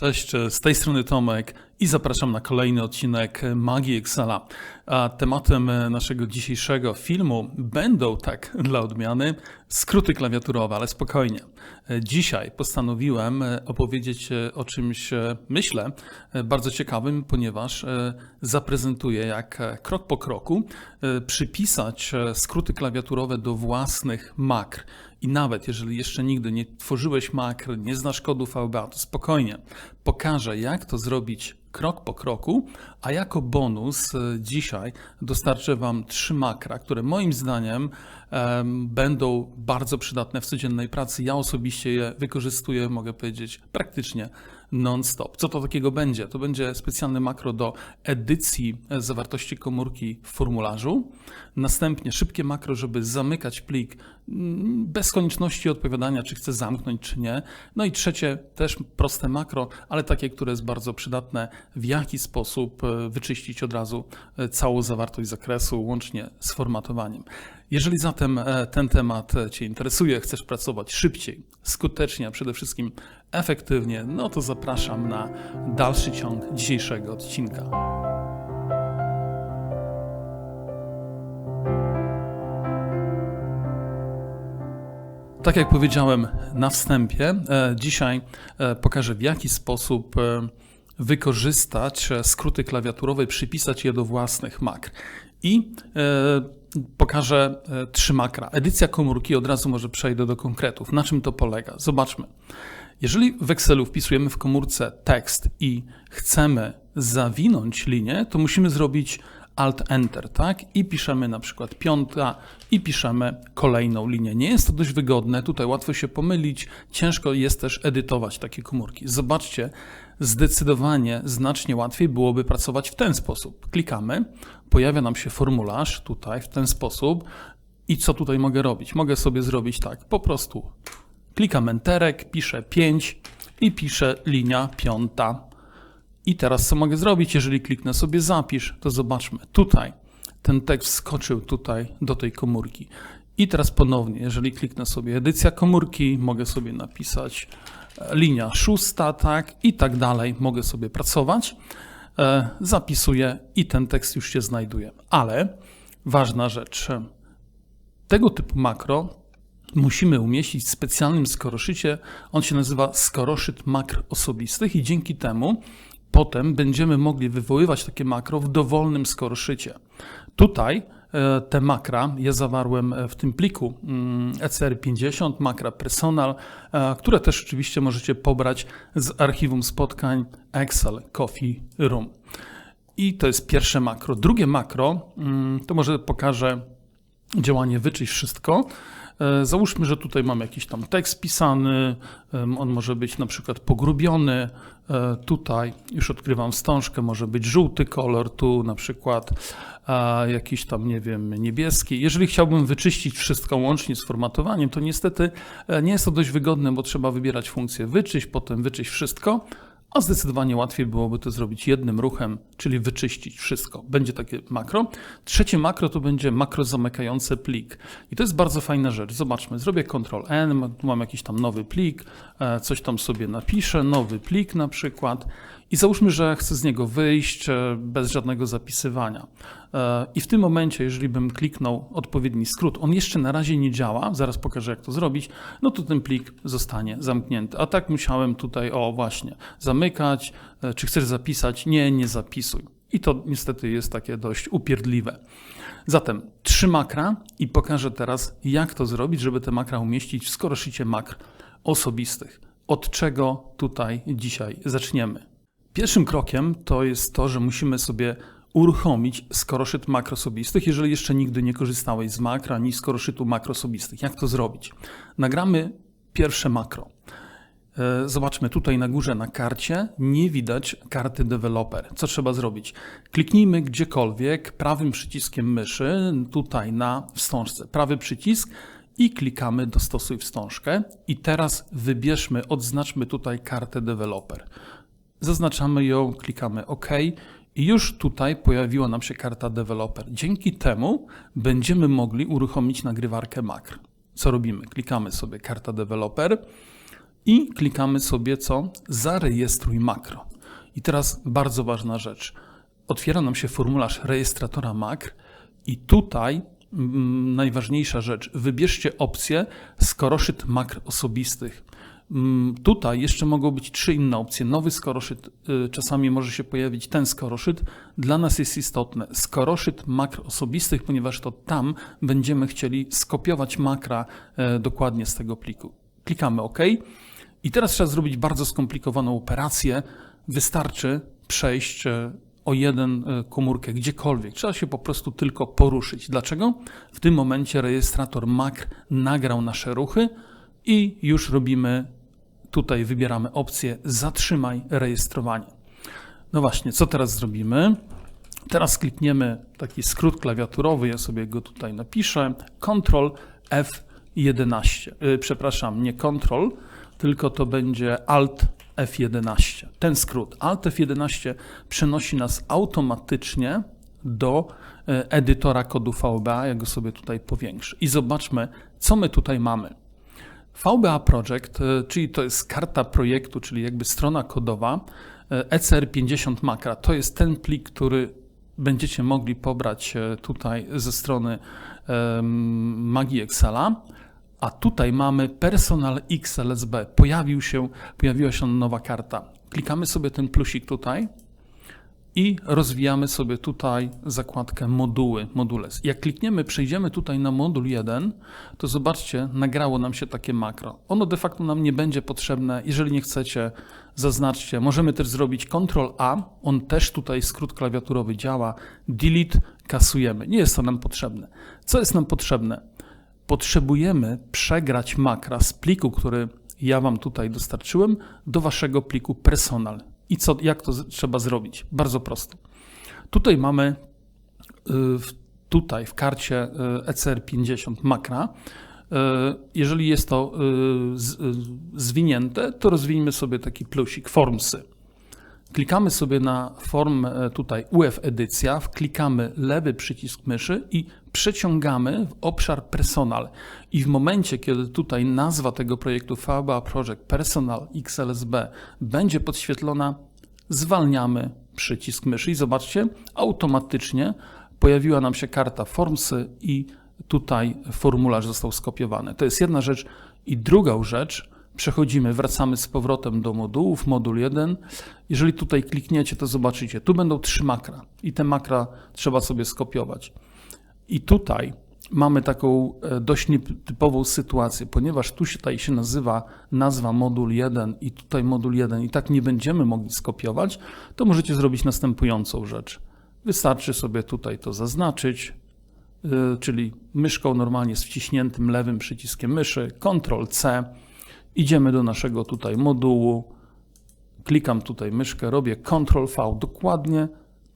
Cześć, z tej strony Tomek i zapraszam na kolejny odcinek Magii Excela. A tematem naszego dzisiejszego filmu będą, tak dla odmiany, skróty klawiaturowe, ale spokojnie. Dzisiaj postanowiłem opowiedzieć o czymś, myślę, bardzo ciekawym, ponieważ zaprezentuję, jak krok po kroku przypisać skróty klawiaturowe do własnych makr. I nawet jeżeli jeszcze nigdy nie tworzyłeś makr, nie znasz kodu VBA, to spokojnie pokażę, jak to zrobić krok po kroku, a jako bonus e, dzisiaj dostarczę Wam trzy makra, które moim zdaniem um, będą bardzo przydatne w codziennej pracy. Ja osobiście je wykorzystuję, mogę powiedzieć, praktycznie non-stop. Co to takiego będzie? To będzie specjalne makro do edycji zawartości komórki w formularzu. Następnie szybkie makro, żeby zamykać plik mm, bez konieczności odpowiadania, czy chcę zamknąć, czy nie. No i trzecie, też proste makro, ale takie, które jest bardzo przydatne, w jaki sposób e, wyczyścić od razu e, całą zawartość zakresu, łącznie z formatowaniem. Jeżeli zatem e, ten temat Cię interesuje, chcesz pracować szybciej, skutecznie, a przede wszystkim efektywnie, no to zapraszam na dalszy ciąg dzisiejszego odcinka. Tak jak powiedziałem na wstępie, e, dzisiaj e, pokażę w jaki sposób wykorzystać skróty klawiaturowe, przypisać je do własnych makr. I pokażę e, trzy makra. Edycja komórki, od razu może przejdę do konkretów. Na czym to polega? Zobaczmy. Jeżeli w Excelu wpisujemy w komórce tekst i chcemy zawinąć linię, to musimy zrobić Alt-Enter, tak? I piszemy na przykład piąta i piszemy kolejną linię. Nie jest to dość wygodne, tutaj łatwo się pomylić, ciężko jest też edytować takie komórki. Zobaczcie, zdecydowanie znacznie łatwiej byłoby pracować w ten sposób. Klikamy, pojawia nam się formularz tutaj w ten sposób i co tutaj mogę robić? Mogę sobie zrobić tak, po prostu klikam enterek, piszę 5 i piszę linia piąta. I teraz co mogę zrobić? Jeżeli kliknę sobie zapisz, to zobaczmy tutaj. Ten tekst wskoczył tutaj do tej komórki. I teraz ponownie, jeżeli kliknę sobie edycja komórki, mogę sobie napisać e, linia szósta, tak, i tak dalej. Mogę sobie pracować, e, zapisuję i ten tekst już się znajduje. Ale ważna rzecz, tego typu makro musimy umieścić w specjalnym skoroszycie. On się nazywa skoroszyt makr osobistych i dzięki temu potem będziemy mogli wywoływać takie makro w dowolnym skoroszycie. Tutaj e, te makra ja zawarłem e, w tym pliku mm, ECR50, makra personal, e, które też oczywiście możecie pobrać z archiwum spotkań Excel Coffee Room. I to jest pierwsze makro. Drugie makro, mm, to może pokażę działanie wyczyść wszystko. Załóżmy, że tutaj mam jakiś tam tekst pisany, on może być na przykład pogrubiony, E, tutaj już odkrywam wstążkę, może być żółty kolor, tu na przykład jakiś tam, nie wiem, niebieski. Jeżeli chciałbym wyczyścić wszystko łącznie z formatowaniem, to niestety e, nie jest to dość wygodne, bo trzeba wybierać funkcję wyczyść, potem wyczyść wszystko a zdecydowanie łatwiej byłoby to zrobić jednym ruchem, czyli wyczyścić wszystko. Będzie takie makro. Trzecie makro to będzie makro zamykające plik. I to jest bardzo fajna rzecz. Zobaczmy, zrobię Ctrl N, mam jakiś tam nowy plik, e, coś tam sobie napiszę, nowy plik na przykład i załóżmy, że chcę z niego wyjść e, bez żadnego zapisywania. E, I w tym momencie, jeżeli bym kliknął odpowiedni skrót, on jeszcze na razie nie działa, zaraz pokażę jak to zrobić, no to ten plik zostanie zamknięty. A tak musiałem tutaj, o właśnie, zamykać, e, czy chcesz zapisać? Nie, nie zapisuj. I to niestety jest takie dość upierdliwe. Zatem trzy makra i pokażę teraz, jak to zrobić, żeby te makra umieścić w skoroszycie makr osobistych. Od czego tutaj dzisiaj zaczniemy? Pierwszym krokiem to jest to, że musimy sobie uruchomić skoroszyt makrosobistych, jeżeli jeszcze nigdy nie korzystałeś z makra ani skoroszytu makrosobistych. Jak to zrobić? Nagramy pierwsze makro. E, zobaczmy tutaj na górze na karcie nie widać karty developer. Co trzeba zrobić? Kliknijmy gdziekolwiek prawym przyciskiem myszy, tutaj na wstążce. Prawy przycisk i klikamy dostosuj wstążkę. I teraz wybierzmy, odznaczmy tutaj kartę developer zaznaczamy ją, klikamy OK i już tutaj pojawiła nam się karta developer. Dzięki temu będziemy mogli uruchomić nagrywarkę makr. Co robimy? Klikamy sobie karta developer i klikamy sobie co? Zarejestruj makro. I teraz bardzo ważna rzecz. Otwiera nam się formularz rejestratora makr i tutaj mm, najważniejsza rzecz. Wybierzcie opcję skoroszyt makr osobistych. Mm, Tutaj jeszcze mogą być trzy inne opcje. Nowy skoroszyt, y, czasami może się pojawić ten skoroszyt. Dla nas jest istotne skoroszyt makr osobistych, ponieważ to tam będziemy chcieli skopiować makra e, dokładnie z tego pliku. Klikamy OK. I teraz trzeba zrobić bardzo skomplikowaną operację. Wystarczy przejść e, o jeden e, komórkę gdziekolwiek. Trzeba się po prostu tylko poruszyć. Dlaczego? W tym momencie rejestrator makr nagrał nasze ruchy i już robimy, tutaj wybieramy opcję zatrzymaj rejestrowanie. No właśnie, co teraz zrobimy? Teraz klikniemy taki skrót klawiaturowy, ja sobie go tutaj napiszę. Ctrl F11. Yy, przepraszam, nie Ctrl, tylko to będzie Alt F11. Ten skrót Alt F11 przenosi nas automatycznie do e, edytora kodu VBA. Ja go sobie tutaj powiększę. I zobaczmy, co my tutaj mamy. VBA Project, e, czyli to jest karta projektu, czyli jakby strona kodowa, e, ECR50 Macra. To jest ten plik, który będziecie mogli pobrać e, tutaj ze strony Magii Excela. A tutaj mamy Personal XLSB. Pojawił się, pojawiła się nowa karta. Klikamy sobie ten plusik tutaj i rozwijamy sobie tutaj zakładkę moduły, modules. Jak klikniemy, przejdziemy tutaj na moduł 1, to zobaczcie, nagrało nam się takie makro. Ono de facto nam nie będzie potrzebne. Jeżeli nie chcecie, zaznaczcie. Możemy też zrobić Ctrl A. On też tutaj skrót klawiaturowy działa. Delete, kasujemy. Nie jest to nam potrzebne. Co jest nam potrzebne? Potrzebujemy przegrać makra z pliku, który ja Wam tutaj dostarczyłem, do Waszego pliku personal. I co, jak to trzeba zrobić? Bardzo prosto. Tutaj mamy y, tutaj w karcie y, ECR50 makra. Y, Jeżeli jest to zwinięte, to rozwijmy sobie taki plusik formsy. Klikamy sobie na form e, tutaj UF edycja, wklikamy lewy przycisk myszy i przeciągamy w obszar personal. I w momencie, kiedy tutaj nazwa tego projektu VBA Project Personal XLSB będzie podświetlona, zwalniamy przycisk myszy i zobaczcie, automatycznie pojawiła nam się karta Formsy i tutaj formularz został skopiowany. To jest jedna rzecz. I drugą rzecz, przechodzimy, wracamy z powrotem do modułów, modul 1. Jeżeli tutaj klikniecie, to zobaczycie, tu będą trzy makra i te makra trzeba sobie skopiować. I tutaj mamy taką e, dość nietypową sytuację, ponieważ tu się tutaj się nazywa nazwa modul 1 i tutaj modul 1 i tak nie będziemy mogli skopiować, to możecie zrobić następującą rzecz. Wystarczy sobie tutaj to zaznaczyć, yy, czyli myszką normalnie z wciśniętym lewym przyciskiem myszy, Ctrl C, idziemy do naszego tutaj modułu, klikam tutaj myszkę, robię Ctrl V, dokładnie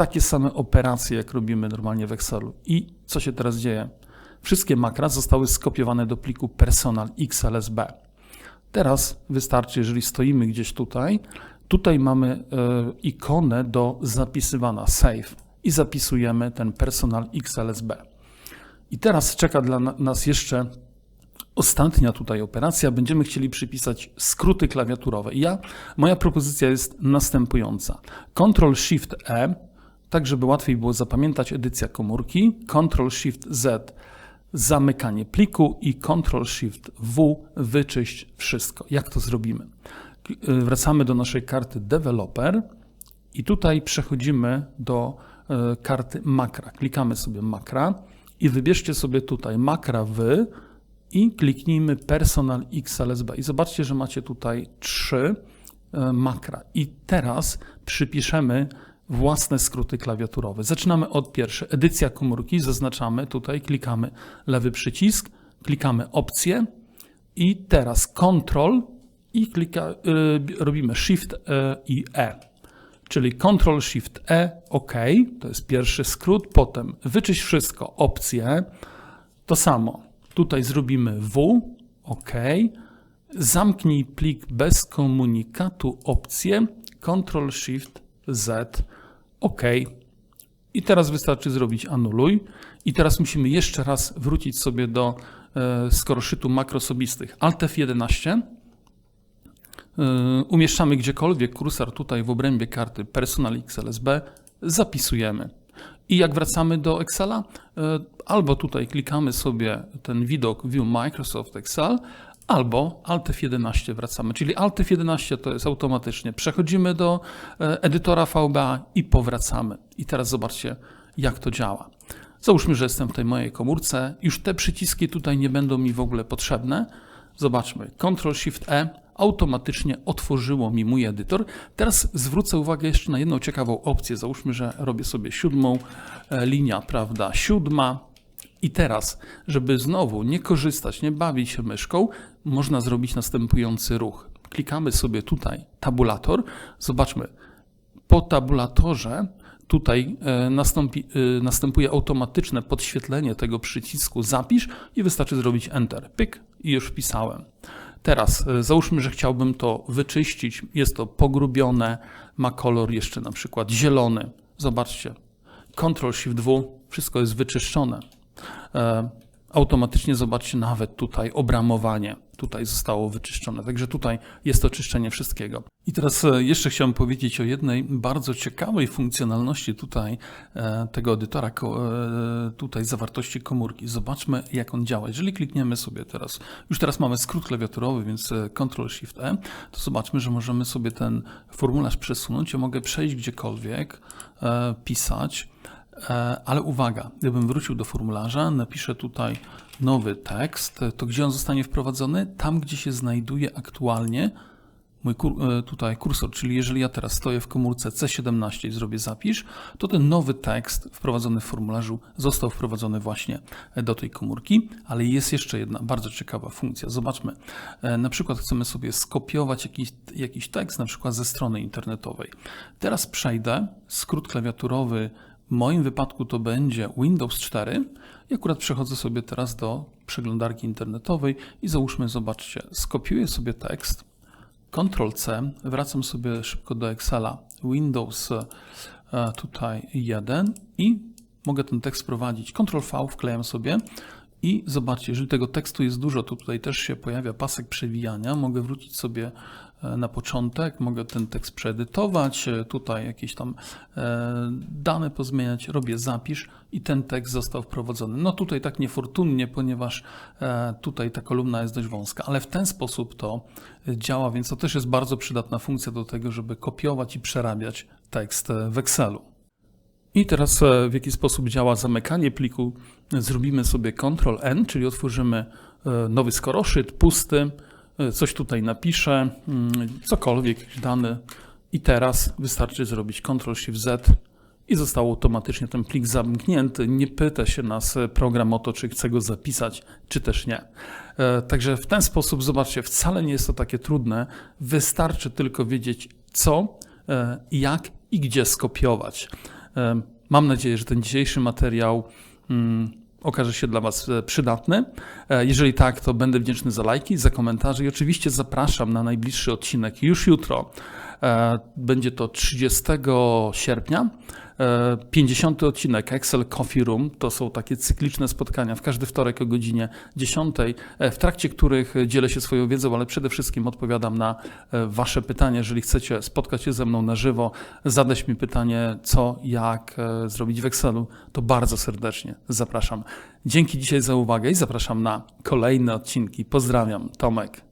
takie same operacje, jak robimy normalnie w Excelu. I co się teraz dzieje? Wszystkie makra zostały skopiowane do pliku personal XLSB. Teraz wystarczy, jeżeli stoimy gdzieś tutaj, tutaj mamy e, ikonę do zapisywania save i zapisujemy ten personal XLSB. I teraz czeka dla na- nas jeszcze ostatnia tutaj operacja. Będziemy chcieli przypisać skróty klawiaturowe. I Ja, moja propozycja jest następująca. Ctrl Shift E, tak żeby łatwiej było zapamiętać edycja komórki. Ctrl Shift Z zamykanie pliku i Ctrl Shift W wyczyść wszystko. Jak to zrobimy? K- y, Wracamy do naszej karty Developer i tutaj przechodzimy do e, karty makra. Klikamy sobie makra i wybierzcie sobie tutaj makra wy i kliknijmy personal XLSB. I zobaczcie, że macie tutaj trzy e, makra. I teraz przypiszemy własne skróty klawiaturowe. Zaczynamy od pierwsze. Edycja komórki. Zaznaczamy tutaj, klikamy lewy przycisk, klikamy opcje i teraz Ctrl i klika, y, robimy Shift e, i E. Czyli Ctrl Shift E, OK, to jest pierwszy skrót, potem wyczyść wszystko, opcje, to samo. Tutaj zrobimy W, OK, zamknij plik bez komunikatu, opcje, Ctrl Shift Z, OK. I teraz wystarczy zrobić anuluj. I teraz musimy jeszcze raz wrócić sobie do e, skoroszytu makrosobistych. Alt F11 Yy, umieszczamy gdziekolwiek kursor tutaj w obrębie karty Personal XLSB, zapisujemy. I jak wracamy do Excela, yy, albo tutaj klikamy sobie ten widok View Microsoft Excel, albo Alt F11 wracamy. Czyli Alt F11 to jest automatycznie. Przechodzimy do yy, edytora VBA i powracamy. I teraz zobaczcie, jak to działa. Załóżmy, że jestem w tej mojej komórce. Już te przyciski tutaj nie będą mi w ogóle potrzebne. Zobaczmy. Ctrl Shift E automatycznie otworzyło mi mój edytor. Teraz zwrócę uwagę jeszcze na jedną ciekawą opcję. Załóżmy, że robię sobie siódmą e, linia, prawda? Siódma. I teraz, żeby znowu nie korzystać, nie bawić się myszką, można zrobić następujący ruch. Klikamy sobie tutaj tabulator. Zobaczmy. Po tabulatorze tutaj e, nastąpi, e, następuje automatyczne podświetlenie tego przycisku zapisz i wystarczy zrobić Enter. Pyk i już wpisałem. Teraz e, załóżmy, że chciałbym to wyczyścić. Jest to pogrubione, ma kolor jeszcze na przykład zielony. Zobaczcie, Ctrl Shift W, wszystko jest wyczyszczone. Automatycznie zobaczcie nawet tutaj obramowanie tutaj zostało wyczyszczone. Także tutaj jest to czyszczenie wszystkiego. I teraz e, jeszcze chciałem powiedzieć o jednej bardzo ciekawej funkcjonalności tutaj e, tego edytora, e, tutaj zawartości komórki. Zobaczmy, jak on działa. Jeżeli klikniemy sobie teraz, już teraz mamy skrót klawiaturowy, więc Ctrl-Shift-E, to zobaczmy, że możemy sobie ten formularz przesunąć. Ja mogę przejść gdziekolwiek, pisać, ale uwaga, gdybym wrócił do formularza, napiszę tutaj nowy tekst, to gdzie on zostanie wprowadzony? Tam, gdzie się znajduje aktualnie mój kur, e, tutaj kursor, czyli jeżeli ja teraz stoję w komórce C17 i zrobię zapisz, to ten nowy tekst wprowadzony w formularzu został wprowadzony właśnie do tej komórki, ale jest jeszcze jedna bardzo ciekawa funkcja. Zobaczmy, e, na przykład chcemy sobie skopiować jakiś, jakiś tekst, na przykład ze strony internetowej. Teraz przejdę, skrót klawiaturowy w moim wypadku to będzie Windows 4 i akurat przechodzę sobie teraz do przeglądarki internetowej i załóżmy, zobaczcie, skopiuję sobie tekst, Ctrl-C, wracam sobie szybko do Excela, Windows e, tutaj 1 i mogę ten tekst prowadzić. Ctrl-V wklejam sobie i zobaczcie, jeżeli tego tekstu jest dużo, to tutaj też się pojawia pasek przewijania. Mogę wrócić sobie na początek, mogę ten tekst przeedytować, e, tutaj jakieś tam e, dane pozmieniać, robię zapisz i ten tekst został wprowadzony. No tutaj tak niefortunnie, ponieważ tutaj ta kolumna jest dość wąska, ale w ten sposób to działa, więc to też jest bardzo przydatna funkcja do tego, żeby kopiować i przerabiać tekst w Excelu. I teraz e, w jaki sposób działa zamykanie pliku. Zrobimy sobie Ctrl-N, czyli otworzymy e, nowy skoroszyt, pusty, e, coś tutaj napiszę, mm, cokolwiek, jakiś dany. I teraz wystarczy zrobić Ctrl-Shift-Z i został automatycznie ten plik zamknięty. Nie pyta się nas program o to, czy chce go zapisać, czy też nie. Także w ten sposób, zobaczcie, wcale nie jest to takie trudne. Wystarczy tylko wiedzieć, co, jak i gdzie skopiować. Mam nadzieję, że ten dzisiejszy materiał mm, okaże się dla Was e, przydatny. E, jeżeli tak, to będę wdzięczny za lajki, za komentarze i oczywiście zapraszam na najbliższy odcinek już jutro. E, będzie to 30 sierpnia. 50 odcinek Excel Coffee Room to są takie cykliczne spotkania w każdy wtorek o godzinie 10, w trakcie których dzielę się swoją wiedzą, ale przede wszystkim odpowiadam na Wasze pytania. Jeżeli chcecie spotkać się ze mną na żywo, zadać mi pytanie, co, jak zrobić w Excelu, to bardzo serdecznie zapraszam. Dzięki dzisiaj za uwagę i zapraszam na kolejne odcinki. Pozdrawiam, Tomek.